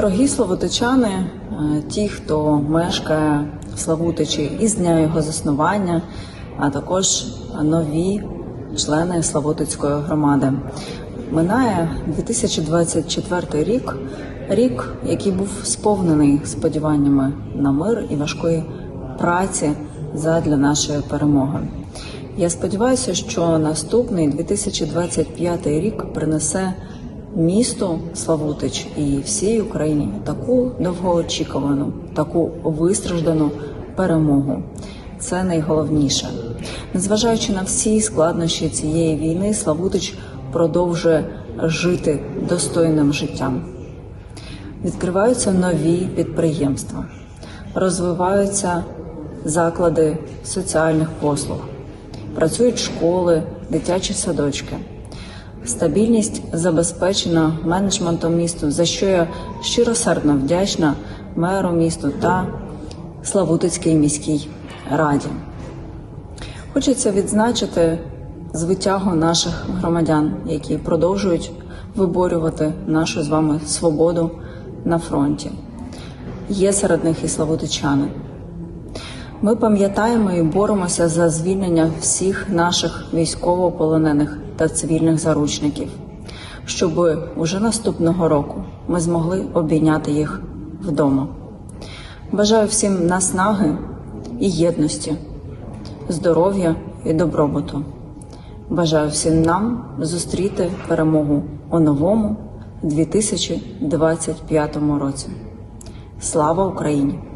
Дорогі славутичани, е, ті, хто мешкає в Славутичі із дня його заснування, а також нові члени Славутицької громади. Минає 2024 рік, рік, який був сповнений сподіваннями на мир і важкої праці задля нашої перемоги. Я сподіваюся, що наступний 2025 рік принесе місту Славутич і всій Україні таку довгоочікувану, таку вистраждану перемогу. Це найголовніше. Незважаючи на всі складнощі цієї війни, Славутич продовжує жити достойним життям. Відкриваються нові підприємства, розвиваються заклади соціальних послуг, працюють школи, дитячі садочки. Стабільність забезпечена менеджментом місту, за що я щиросердно вдячна меру місту та Славутицькій міській раді. Хочеться відзначити звитягу наших громадян, які продовжують виборювати нашу з вами свободу на фронті. Є серед них і славутичани. Ми пам'ятаємо і боремося за звільнення всіх наших військовополонених та цивільних заручників, щоб уже наступного року ми змогли обійняти їх вдома. Бажаю всім наснаги і єдності, здоров'я і добробуту. Бажаю всім нам зустріти перемогу у новому 2025 році. Слава Україні!